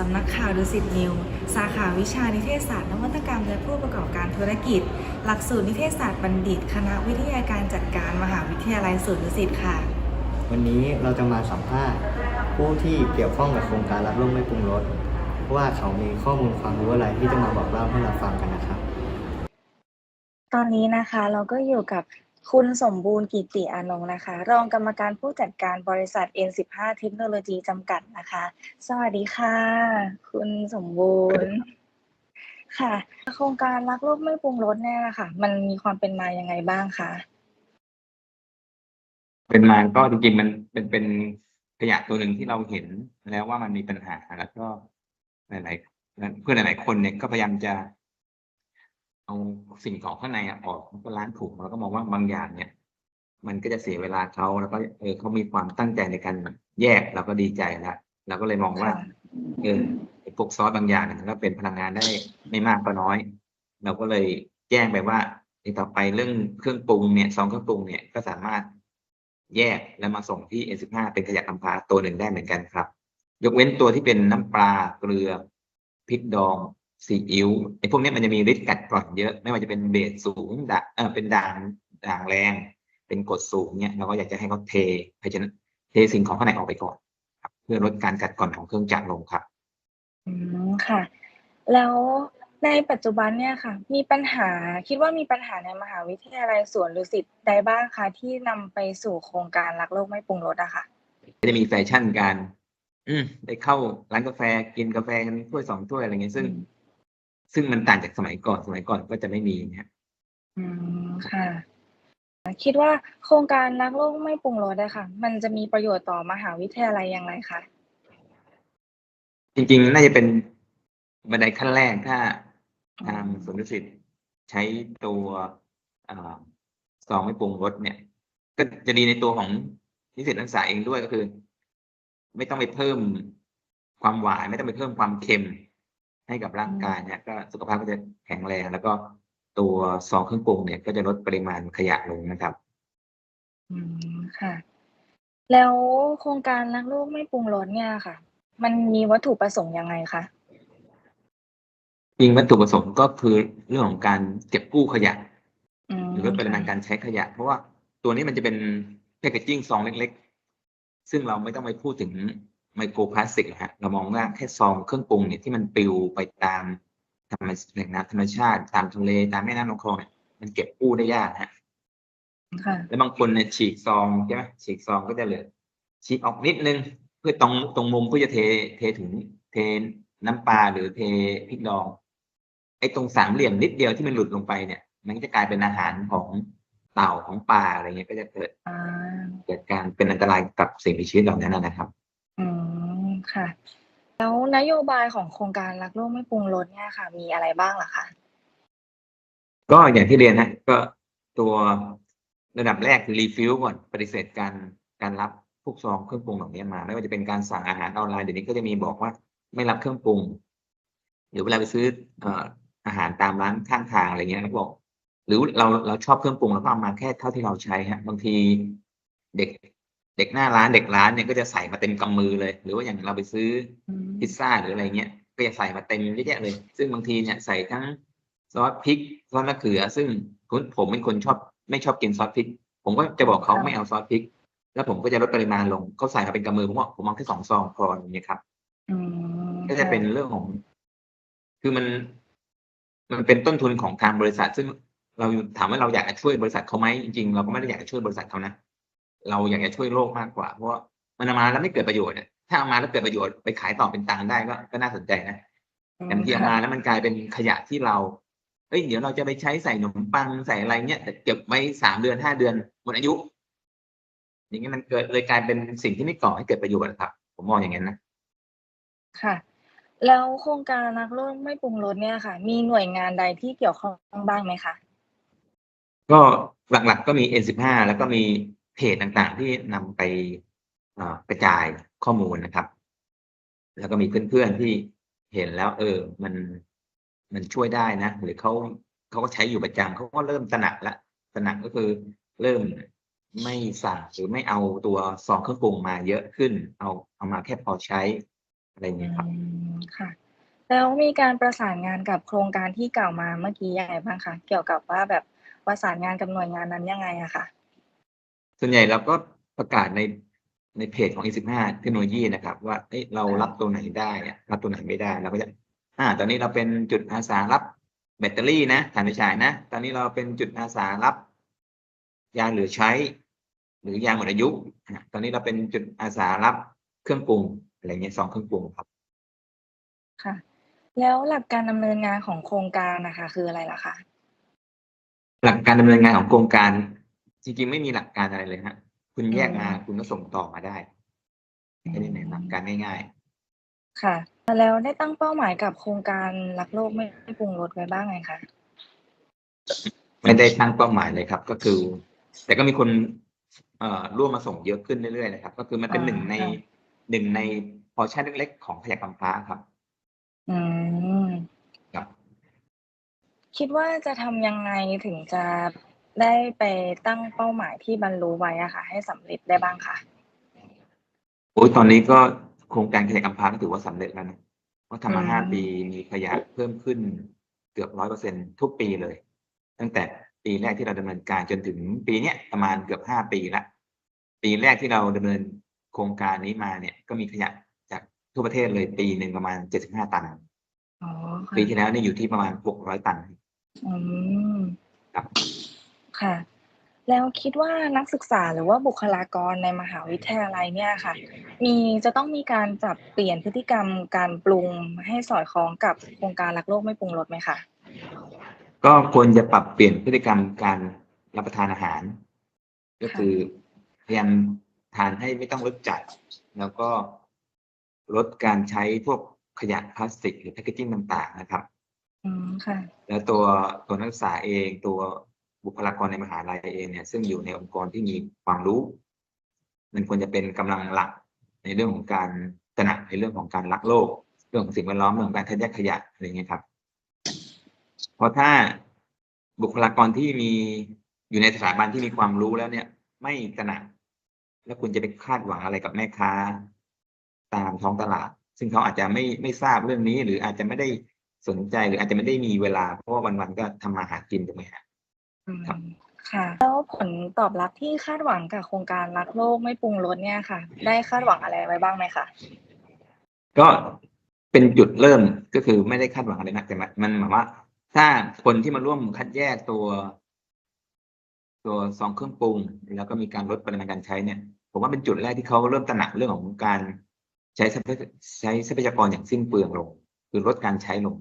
สำนักข่าวดุสิตนิว สาขาวิชานิเทศศาสตร์นวัตกรรมและผู้ประกอบการธุรกิจ หลักสูตรนิเทศศาสตร์บัณฑิต คณะวิทยาการจัดการมหาวิทยาลัยสวนดุสิตค่ะ วันนี้เราจะมาสัมภาษณ์ผู้ที่เกี่ยวข้องกับโครงการรักโลกไม่ปรุงรสว่าเขามีข้อมูลความรู้อะไรที่จะมาบอกเล่าให้เราฟังกันนะครับ ตอนนี้นะคะเราก็อยู่กับ คุณสมบูรณ์กิติอานงนะคะ รองกรรมการผู้จัดการบริษัท N15 เทคโนโลยีจำกัดนะคะ สวัสดีค่ะ คุณสมบูรณ์ค่ะ โครงการรักโลกไม่ปรุงรสเนี่ยนะคะมันมีความเป็นมายังไงบ้างคะเป็นมาก็จริงๆมันเป็นเป็นขยะตัวหนึ่งที่เราเห็นแล้วว่ามันมีปัญหาแล้วก็หลายๆเพื่อนหลายๆคนเนี่ยก็พยายามจะ เอาสิ่งของข้างในอะออกแล้วก็ล้างถุงแล้วก็มองว่าบางอย่างเนี่ย มันก็จะเสียเวลาเขาแล้วก็เออเขามีความตั้งใจในการแยกเราก็ดีใจแล้วเราก็เลยมองว่าค่ะเออไอ้พวกซอสบางอย่างเนี่ยมันก็เป็นพลังงานได้ไม่มากก็น้อย เราก็เลยแจ้งไปว่าในต่อไปเรื่องเครื่องปรุงเนี่ยซองเครื่องปรุงเนี่ยก็สามารถแยกแล้วมาส่งที่ N15 เป็นขยะกำพร้าตัวหนึ่งได้เหมือนกันครับ ยกเว้นตัวที่เป็นน้ำปลาเกลือพริกดอง ซีอิ๊วไอ้พวกเนี้ยมันจะมีฤทธิ์กัดกร่อนเยอะ ไม่ว่าจะเป็นเบสสูงด่าเออเป็นด่างด่างแรง เป็นกรดสูงเนี่ยเราก็อยากจะให้เขาเทเพราะฉะนั้นเทสิ่งของข้างในออกไปก่อนครับเพื่อลดการกัดกร่อนของเครื่องจักรลงครับอืมค่ะ แล้วในปัจจุบันเนี่ยค่ะ มีปัญหาคิดว่ามีปัญหาในมหาวิทยาลัยสวนดุสิตใดบ้างคะที่นำไปสู่โครงการรักโลกไม่ปรุงรสอะค่ะก็จะมีแฟชั่นการ อืมได้เข้าร้านกาแฟกินกาแฟกันถ้วยสองถ้วยอะไรเงี้ยซึ่งอืม ซึ่งมันต่างจากสมัยก่อนสมัยก่อนก็จะไม่มีนะฮะอืมค่ะ คิดว่าโครงการรักโลกไม่ปรุงรสอะค่ะ มันจะมีประโยชน์ต่อมหาวิทยาลัยอย่างไรคะจริงๆ น่าจะเป็นบันไดขั้นแรกถ้าทางสวนดุสิตใช้ตัวอ่าซองไม่ปรุงรสเนี่ย ก็จะดีในตัวของนิสิตนักศึกษาเองด้วยก็คือ ไม่ต้องไปเพิ่มความหวานไม่ต้องไปเพิ่มความเค็ม ให้กับร่างกายเนี่ยก็สุขภาพก็จะแข็งแรง แล้วก็ตัวซองเครื่องปรุงเนี่ยก็จะลดปริมาณขยะลงนะครับ อืมค่ะ แล้วโครงการรักโลกไม่ปรุงรสเนี่ยค่ะ มันมีวัตถุประสงค์ยังไงคะจริงวัตถุประสงค์ก็คือเรื่องของการเก็บกู้ขยะอืมหรือลดปริมาณการใช้ขยะ เพราะว่าตัวนี้มันจะเป็นแพคเกจิ้งซองเล็ก ๆ ซึ่งเราไม่ต้องไปพูดถึง ไมโครพลาสติกนะฮะเรามองว่าแค่ซองเครื่องปรุงเนี่ยที่มันปลิวไปตามธรรมแหล่งน้ำธรรมชาติตามทะเลตามแม่น้ำลำคลองเนี่ยมันเก็บกู้ได้ยากฮะค่ะแล้วบางคนเนี่ยฉีกซองใช่ไหมฉีกซองก็จะเหลือฉีกออกนิดนึงเพื่อตรงตรงมุมเพื่อจะเทเทถึงเทน้ำปลาหรือเทพริกดองไอ้ตรงสามเหลี่ยมนิดเดียวที่มันหลุดลงไปเนี่ย มันก็จะกลายเป็นอาหารของเต่าของปลาอะไรเงี้ยก็จะเกิดอ่าเกิดการเป็นอันตรายกับสิ่งมีชีวิตเหล่านั้นนะนะครับอืม ค่ะ แล้วนโยบายของโครงการรักโลกไม่ปรุงรสเนี่ยค่ะ มีอะไรบ้างล่ะคะก็อย่างที่เรียนฮะก็ตัวระดับแรกคือรีฟิลก่อนปฏิเสธการการรับพวกซองเครื่องปรุงเหล่านี้มา ไม่ว่าจะเป็นการสั่งอาหารออนไลน์เดี๋ยวนี้ก็จะมีบอกว่าไม่รับเครื่องปรุงหรือเวลาไปซื้ออออาหารตามร้านข้างทางอะไรเงี้ยเขาบอก หรือเราเราชอบเครื่องปรุงเราก็เอามาแค่เท่าที่เราใช้ฮะบางทีเด็ก เด็กหน้าร้านเด็กร้านเนี่ยก็จะใส่มาเต็มกำมือเลย หรือว่าอย่างเราไปซื้ออืมพิซซ่าหรืออะไรเงี้ยก็จะใส่มาเต็มเยอะแยะเลย ซึ่งบางทีเนี่ยใส่ทั้งซอสพริกซอสมะเขือ ซึ่งผมผมเป็นคนชอบไม่ชอบกินซอสพริก ผมก็จะบอกเขาไม่เอาซอสพริก แล้วผมก็จะลดปริมาณลงเขาใส่มาเป็นกำมือผมว่าผมเอาแค่สองซองพออย่างเงี้ยครับอืมก็จะเป็นเรื่องของ คือมัน มันเป็นต้นทุนของทางบริษัท ซึ่งเราถามว่าเราอยากจะช่วยบริษัทเขาไหมจริงๆเราก็ไม่ได้อยากจะช่วยบริษัทเขานะ เราอยากจะช่วยโลกมากกว่า เพราะว่ามันเอามาแล้วไม่เกิดประโยชน์อะถ้าเอามาแล้วเกิดประโยชน์ไปขายต่อเป็นตังค์ได้ก็ก็น่าสนใจนะแต่บางทีเอามาแล้วมันกลายเป็นขยะที่เราเอ้ยเดี๋ยวเราจะไปใช้ใส่ขนมปังใส่อะไรเงี้ยแต่เก็บไว้สามเดือนห้าเดือนหมดอายุ อย่างนี้มันเกิดเลยกลายเป็นสิ่งที่ไม่ก่อให้เกิดประโยชน์ครับ ผมมองอย่างนั้นนะค่ะ แล้วโครงการรักโลกไม่ปรุงรสเนี่ยค่ะ มีหน่วยงานใดที่เกี่ยวข้องบ้างไหมคะก็หลักๆก็มี N15 แล้วก็มี เพจต่างๆ ที่นำไปกระจายข้อมูลนะครับ แล้วก็มีเพื่อนๆที่เห็นแล้ว เออ มันมันช่วยได้นะ หรือเขาเขาก็ใช้อยู่ประจำเขาก็เริ่มตระหนักละตระหนักก็คือเริ่มไม่สั่งหรือไม่เอาตัวซองเครื่องปรุงมาเยอะขึ้น เอาเอามาแค่พอใช้อะไรเงี้ยครับมค่ะ แล้วมีการประสานงานกับโครงการที่กล่าวมาเมื่อกี้ยังไงบ้างคะเกี่ยวกับว่าแบบประสานงานกับหน่วยงานนั้นยังไงอะค่ะ ส่วนใหญ่เราก็ประกาศในในเพจของ E15 เทคโนโลยีนะครับ ว่าเอ้ยเรารับตัวไหนได้อะรับตัวไหนไม่ได้เราก็จะอ่า ตอนนี้เราเป็นจุดอาสารับแบตเตอรี่นะถ่านไฟฉายนะ ตอนนี้เราเป็นจุดอาสารับ ยางเหลือใช้ หรือยางหมดอายุอะตอนนี้เราเป็นจุดอาสารับเครื่องปรุงอะไรเงี้ยสองเครื่องปรุงครับ ค่ะ แล้วหลักการดำเนินงานของโครงการนะคะ คืออะไรล่ะคะหลักการดำเนินงานของโครงการ จริงๆ ไม่มีหลักการอะไรเลยฮะ คุณแยกมาอืมคุณก็ส่งต่อมาได้แค่นี้เองหลักการง่ายค่ะ แล้วได้ตั้งเป้าหมายกับโครงการรักโลกไม่ปรุงรสไว้บ้างไงคะๆไม่ได้ตั้งเป้าหมายเลยครับ ก็คือ แต่ก็มีคนเอ่อร่วมมาส่งเยอะขึ้นเรื่อยๆนะครับ ก็คือมันเป็นอ่าหนึ่งในค่ะหนึ่งในพอชั่นเล็กๆ ของขยะกำพร้าครับ อืมครับคิดว่าจะทำยังไงถึงจะ ได้ไปตั้งเป้าหมายที่บรรลุไว้อะค่ะ ให้สำเร็จได้บ้างคะโอ้ยตอนนี้ก็โครงการขยะกำพร้าก็ถือว่าสำเร็จแล้วนะเพราะทำมาห้าอืมปีมีขยะเพิ่มขึ้นเกือบร้อยเปอร์เซ็นทุกปีเลย ตั้งแต่ปีแรกที่เราดำเนินการจนถึงปีเนี้ยประมาณเกือบห้าปีละปีแรกที่เราดำเนินโครงการนี้มาเนี่ย ก็มีขยะจากทั่วประเทศเลยปีหนึ่งประมาณเจ็ดสิบห้าตัน อ๋อค่ะปีที่แล้วเนี่ยอยู่ที่ประมาณหกร้อยตัน อืมครับ ค่ะ แล้วคิดว่านักศึกษาหรือว่าบุคลากรในมหาวิทยาลัยเนี่ยค่ะ มีจะต้องมีการปรับเปลี่ยนพฤติกรรมการปรุงให้สอดคล้องกับโครงการรักโลกไม่ปรุงรสไหมคะก็ควรจะปรับเปลี่ยนพฤติกรรมการรับประทานอาหาร ก็คือพยายามทานให้ไม่ต้องรสจัด แล้วก็ลดการใช้พวกขยะพลาสติกหรือแพคเกจิ้งต่าง ๆ นะครับ อืมค่ะ แล้วตัวตัวนักศึกษาเองตัว บุคลากรในมหาลัยเองเนี่ยซึ่งอยู่ในองค์กรที่มีความรู้ มันควรจะเป็นกำลังหลักในเรื่องของการตระหนักในเรื่องของการรักโลก เรื่องของสิ่งแวดล้อมเรื่องของการคัดแยกขยะอะไรเงี้ยครับเพราะถ้าบุคลากรที่มีอยู่ในสถาบันที่มีความรู้แล้วเนี่ย ไม่ตระหนัก แล้วคุณจะไปคาดหวังอะไรกับแม่ค้า ตามท้องตลาด ซึ่งเขาอาจจะไม่ไม่ทราบเรื่องนี้ หรืออาจจะไม่ได้สนใจหรืออาจจะไม่ได้มีเวลาเพราะว่าวันๆก็ทำมาหากินถูกไหมฮะ ครับค่ะ แล้วผลตอบรับที่คาดหวังกับโครงการรักโลกไม่ปรุงรสเนี่ยค่ะ ได้คาดหวังอะไรไว้บ้างไหมคะก็เป็นจุดเริ่มก็คือไม่ได้คาดหวังอะไรนะแต่มันมันหมายว่า ถ้าคนที่มาร่วมคัดแยกตัว ตัวซองเครื่องปรุง แล้วก็มีการลดปริมาณการใช้เนี่ย ผมว่าเป็นจุดแรกที่เขาเริ่มตระหนักเรื่องของการใช้ทรัพยใช้ทรัพยากรอย่างสิ้นเปลืองลง คือลดการใช้ลง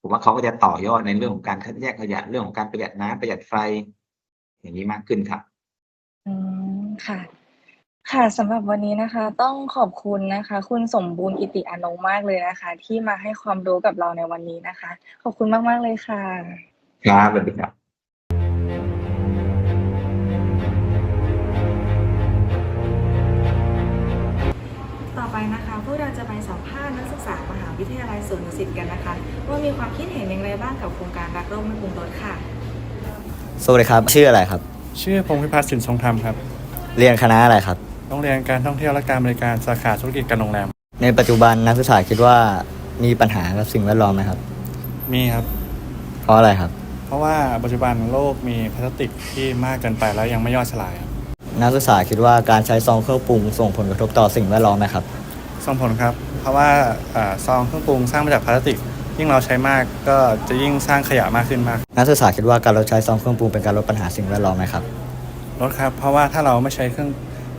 ผมว่าเขาก็จะต่อยอดในเรื่องของการคัดแยกขยะเรื่องของการประหยัดน้ำประหยัดไฟ อย่างนี้มากขึ้นครับอืมค่ะ ค่ะสำหรับวันนี้นะคะ ต้องขอบคุณนะคะ คุณสมบูรณ์กิติอานงค์มากเลยนะคะ ที่มาให้ความรู้กับเราในวันนี้นะคะ ขอบคุณมาก ๆ เลยค่ะ ครับสวัสดีครับ วกเราจะไปสัมภาษณ์นักศึกษามหาวิทยาลัยสวนดุสิตกันนะคะ ว่ามีความคิดเห็นอย่างไรบ้างกับโครงการรักโลกไม่ปรุงรสค่ะ สวัสดีครับ ชื่ออะไรครับ ชื่อพงพิพัฒน์สินทรงธรรมครับ เรียนคณะอะไรครับโรงเรียนการท่องเที่ยวและการบริการสาขาธุรกิจการโรงแรม ในปัจจุบันนักศึกษาคิดว่ามีปัญหากับสิ่งแวดล้อมไหมครับ มีครับ เพราะอะไรครับ เพราะว่าปัจจุบันโลกมีพลาสติกที่มากเกินไปแล้วยังไม่ย่อยสลายครับนักศึกษาคิดว่าการใช้ซองเครื่องปรุงส่งผลกระทบต่อสิ่งแวดล้อมไหมครับ ส่งผลครับ เพราะว่าอ่าซองเครื่องปรุงสร้างมาจากพลาสติก ยิ่งเราใช้มากก็จะยิ่งสร้างขยะมากขึ้นมากนักศึกษาคิดว่าการลดใช้ซองเครื่องปรุงเป็นการลดปัญหาสิ่งแวดล้อมไหมครับลดครับเพราะว่าถ้าเราไม่ใช้เครื่อง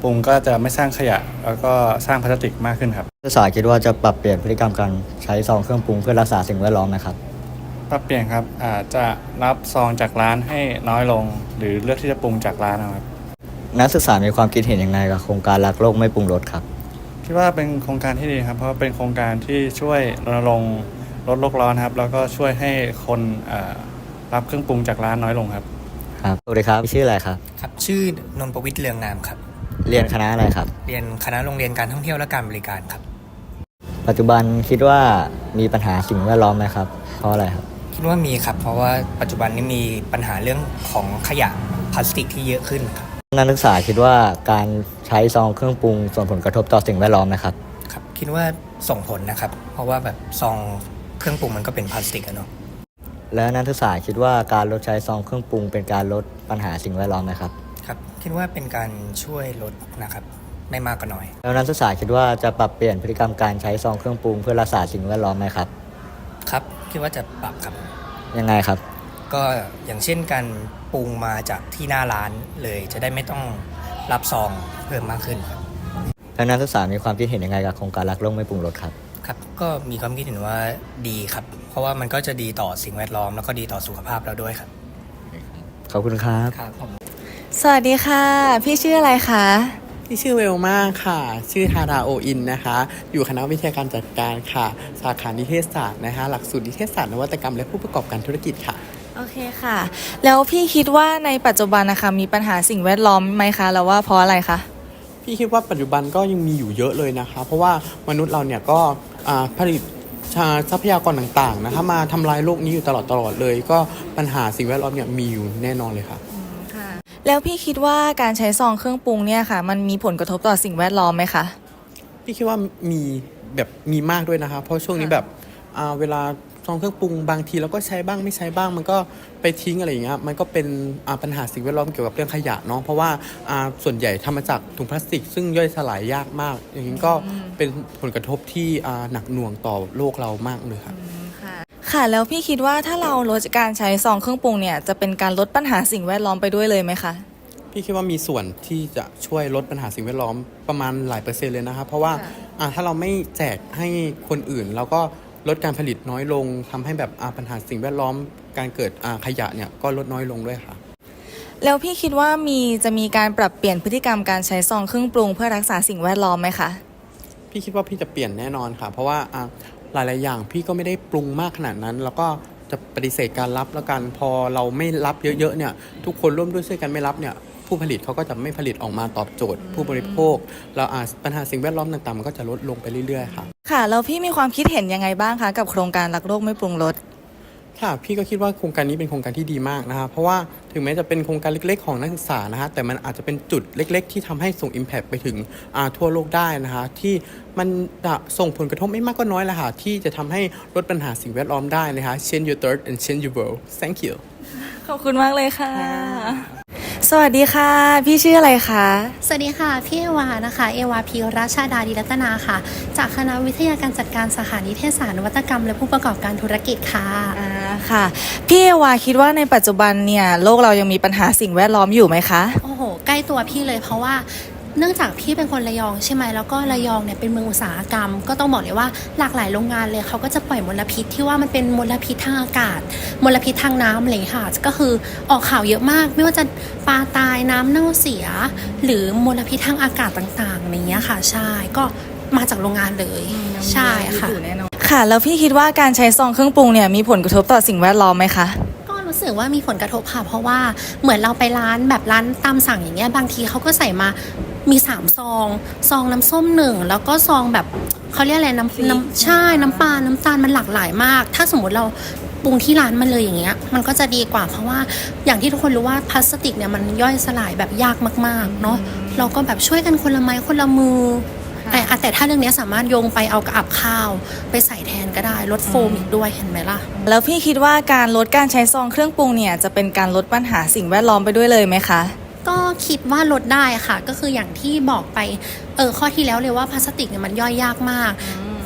ปรุงก็จะไม่สร้างขยะ แล้วก็สร้างพลาสติกมากขึ้นครับนักศึกษาคิดว่าจะปรับเปลี่ยนพฤติกรรมการใช้ซองเครื่องปรุงเพื่อรักษาสิ่งแวดล้อมไหมครับปรับเปลี่ยนครับอาจจะรับซองจากร้านให้น้อยลง หรือเลือกที่จะปรุงจากร้านนะครับนักศึกษามีความคิดเห็นอย่างไรกับโครงการรักโลกไม่ปรุงรสครับ คิดว่าเป็นโครงการที่ดีครับ เพราะเป็นโครงการที่ช่วยรณรงค์ลดโลกร้อนครับ แล้วก็ช่วยให้คนอ่ารับเครื่องปรุงจากร้านน้อยลงครับ ครับสวัสดีครับชื่ออะไรครับ ครับ ชื่อนนท์ประวิทย์เรืองนามครับ เรียนคณะอะไรครับ เรียนคณะโรงเรียนการท่องเที่ยวและการบริการครับ ปัจจุบันคิดว่ามีปัญหาสิ่งแวดล้อมไหมครับ เพราะอะไรครับ คิดว่ามีครับ เพราะว่าปัจจุบันนี้มีปัญหาเรื่องของขยะพลาสติกที่เยอะขึ้นครับ นักศึกษาคิดว่าการใช้ซองเครื่องปรุงส่งผลกระทบต่อสิ่งแวดล้อมไหมครับ ครับคิดว่าส่งผลนะครับ เพราะว่าแบบซองเครื่องปรุงมันก็เป็นพลาสติกอะเนาะและนักศึกษาคิดว่าการลดใช้ซองเครื่องปรุงเป็นการลดปัญหาสิ่งแวดล้อมไหมครับ ครับ คิดว่าเป็นการช่วยลดนะครับ ไม่มากก็น้อย แล้วนักศึกษาคิดว่าจะปรับเปลี่ยนพฤติกรรมการใช้ซองเครื่องปรุงเพื่อรักษาสิ่งแวดล้อมไหมครับ ครับ คิดว่าจะปรับครับ ยังไงครับ ก็อย่างเช่นการปรุงมาจากที่หน้าร้านเลยจะได้ไม่ต้องรับซองเพิ่มมากขึ้นครับแล้วนักศึกษามีความคิดเห็นยังไงกับโครงการรักโลกไม่ปรุงรสครับครับก็มีความคิดเห็นว่าดีครับ เพราะว่ามันก็จะดีต่อสิ่งแวดล้อมแล้วก็ดีต่อสุขภาพเราด้วยครับขอบคุณครับครับผมสวัสดีค่ะ พี่ชื่ออะไรคะที่ชื่อเวลมากค่ะ ชื่อทาราโออินนะคะ อยู่คณะวิทยาการจัดการค่ะ สาขานิเทศศาสตร์นะคะ หลักสูตรนิเทศศาสตร์นวัตกรรมและผู้ประกอบการธุรกิจค่ะ โอเคค่ะ แล้วพี่คิดว่าในปัจจุบันนะคะมีปัญหาสิ่งแวดล้อมไหมคะแล้วว่าเพราะอะไรคะพี่คิดว่าปัจจุบันก็ยังมีอยู่เยอะเลยนะคะ เพราะว่ามนุษย์เราเนี่ยก็อ่าผลิตทรัพยากรต่างๆนะคะมาทำลายโลกนี้อยู่ตลอดตลอดเลย ก็ปัญหาสิ่งแวดล้อมเนี่ยมีอยู่แน่นอนเลยค่ะแล้วพี่คิดว่าการใช้ซองเครื่องปรุงเนี่ยค่ะ มันมีผลกระทบต่อสิ่งแวดล้อมไหมคะพี่คิดว่ามีแบบมีมากด้วยนะคะ เพราะช่วงนี้แบบอ่าเวลา ซองเครื่องปรุงบางทีเราก็ใช้บ้างไม่ใช้บ้าง มันก็ไปทิ้งอะไรอย่างเงี้ยมันก็เป็นอ่าปัญหาสิ่งแวดล้อมเกี่ยวกับเรื่องขยะเนาะเพราะว่าอ่าส่วนใหญ่ทำมาจากถุงพลาสติก ซึ่งย่อยสลายยากมาก อย่างนี้ก็เป็นผลกระทบที่อ่าหนักหน่วงต่อโลกเรามากเลยค่ะค่ะแล้วพี่คิดว่าถ้าเราลดการใช้ซองเครื่องปรุงเนี่ยจะเป็นการลดปัญหาสิ่งแวดล้อมไปด้วยเลยไหมคะพี่คิดว่ามีส่วนที่จะช่วยลดปัญหาสิ่งแวดล้อมประมาณหลายเปอร์เซ็นต์เลยนะครับเพราะว่าค่ะอ่าถ้าเราไม่แจกให้คนอื่นเราก็ ลดการผลิตน้อยลงทำให้แบบอ่าปัญหาสิ่งแวดล้อมการเกิดอ่าขยะเนี่ยก็ลดน้อยลงด้วยค่ะ แล้วพี่คิดว่ามีจะมีการปรับเปลี่ยนพฤติกรรมการใช้ซองเครื่องปรุงเพื่อรักษาสิ่งแวดล้อมไหมคะพี่คิดว่าพี่จะเปลี่ยนแน่นอนค่ะ เพราะว่าอะหลาย ๆ อย่างพี่ก็ไม่ได้ปรุงมากขนาดนั้น แล้วก็จะปฏิเสธการรับแล้วกันพอเราไม่รับเยอะ ๆ เนี่ยทุกคนร่วมด้วยช่วยกันไม่รับเนี่ยผู้ผลิตเขาก็จะไม่ผลิตออกมาตอบโจทย์ ผู้บริโภคแล้วอะปัญหาสิ่งแวดล้อมต่าง ๆ มันก็จะลดลงไปเรื่อย ๆ ค่ะ ค่ะแล้วพี่มีความคิดเห็นยังไงบ้างคะกับโครงการรักโลกไม่ปรุงรสค่ะพี่ก็คิดว่าโครงการนี้เป็นโครงการที่ดีมากนะคะเพราะว่าถึงแม้จะเป็นโครงการเล็กๆ ของนักศึกษานะคะแต่มันอาจจะเป็นจุดเล็ก ๆ ที่ทำให้ส่ง Impact ไปถึงอ่าทั่วโลกได้นะคะที่มันจะส่งผลกระทบไม่มากก็น้อยแหละค่ะที่จะทำให้ลดปัญหาสิ่งแวดล้อมได้นะคะ change your third and change your world thank you ขอบคุณมากเลยค่ะ สวัสดีค่ะ พี่ชื่ออะไรคะ สวัสดีค่ะ พี่เอวานะคะ เอวาพีราชาดาดีรัตนาค่ะ จากคณะวิทยาการจัดการสาขานิเทศศาสตร์นวัตกรรม และผู้ประกอบการธุรกิจค่ะอ่าค่ะ พี่เอวาคิดว่าในปัจจุบันเนี่ยโลกเรายังมีปัญหาสิ่งแวดล้อมอยู่ไหมคะ โอ้โห ใกล้ตัวพี่เลยเพราะว่า เนื่องจากพี่เป็นคนระยองใช่ไหมแล้วก็ระยองเนี่ยเป็นเมืองอุตสาหกรรม ก็ต้องบอกเลยว่าหลากหลายโรงงานเลยเขาก็จะปล่อยมลพิษที่ว่ามันเป็นมลพิษทางอากาศ มลพิษทางน้ำอะไรอย่างเงี้ยค่ะก็คือออกข่าวเยอะมาก ไม่ว่าจะปลาตายน้ำเน่าเสีย หรือมลพิษทางอากาศต่างๆอย่างเงี้ยค่ะใช่ก็มาจากโรงงานเลยใช่ค่ะค่ะ แล้วพี่คิดว่าการใช้ซองเครื่องปรุงเนี่ยมีผลกระทบต่อสิ่งแวดล้อมไหมคะก็รู้สึกว่ามีผลกระทบค่ะเพราะว่าเหมือนเราไปร้านแบบร้านตามสั่งอย่างเงี้ยบางทีเขาก็ใส่มา มีสามซอง ซองน้ำส้มหนึ่งแล้วก็ซองแบบเขาเรียกอะไรน้ำน้ำใช่น้ำปลาน้ำตาลมันหลากหลายมาก ถ้าสมมติเราปรุงที่ร้านมันเลยอย่างเงี้ย มันก็จะดีกว่าเพราะว่าอย่างที่ทุกคนรู้ว่าพลาสติกเนี่ยมันย่อยสลายแบบยากมากๆ เนาะเราก็แบบช่วยกันคนละไม้คนละมือแต่อะแต่ถ้าเรื่องเนี้ยสามารถโยงไปเอากระอับข้าว ไปใส่แทนก็ได้ลดโฟมอีกด้วยเห็นไหมล่ะ แล้วพี่คิดว่าการลดการใช้ซองเครื่องปรุงเนี่ยจะเป็นการลดปัญหาสิ่งแวดล้อมไปด้วยเลยไหมคะ ก็คิดว่าลดได้ค่ะ ก็คืออย่างที่บอกไปเออข้อที่แล้วเลยว่าพลาสติกเนี่ยมันย่อยยากมาก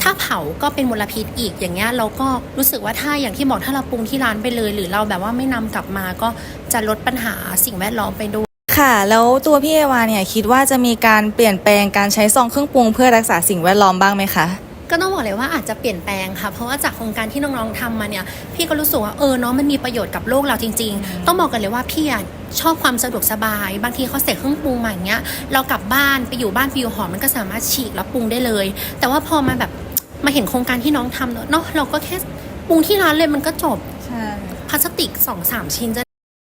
ถ้าเผาก็เป็นมลพิษอีกอย่างเงี้ยเราก็รู้สึกว่าถ้าอย่างที่บอกถ้าเราปรุงที่ร้านไปเลย หรือเราแบบว่าไม่นำกลับมาก็จะลดปัญหาสิ่งแวดล้อมไปด้วยค่ะ แล้วตัวพี่เอวาเนี่ยคิดว่าจะมีการเปลี่ยนแปลงการใช้ซองเครื่องปรุงเพื่อรักษาสิ่งแวดล้อมบ้างไหมคะ ก็ต้องบอกเลยว่าอาจจะเปลี่ยนแปลงค่ะ เพราะว่าจากโครงการที่น้องๆทำมาเนี่ย พี่ก็รู้สึกว่าเออเนาะมันมีประโยชน์กับโลกเราจริง ๆ ต้องบอกกันเลยว่าพี่อะชอบความสะดวกสบาย บางทีเขาเสร็จเครื่องปรุงมาอย่างเงี้ย เรากลับบ้านไปอยู่บ้านไปอยู่หอมันก็สามารถฉีกแล้วปรุงได้เลย แต่ว่าพอมาแบบมาเห็นโครงการที่น้องทำเนอะเนาะเราก็แค่ปรุงที่ร้านเลยมันก็จบใช่พลาสติก2อสามชิ้นจะ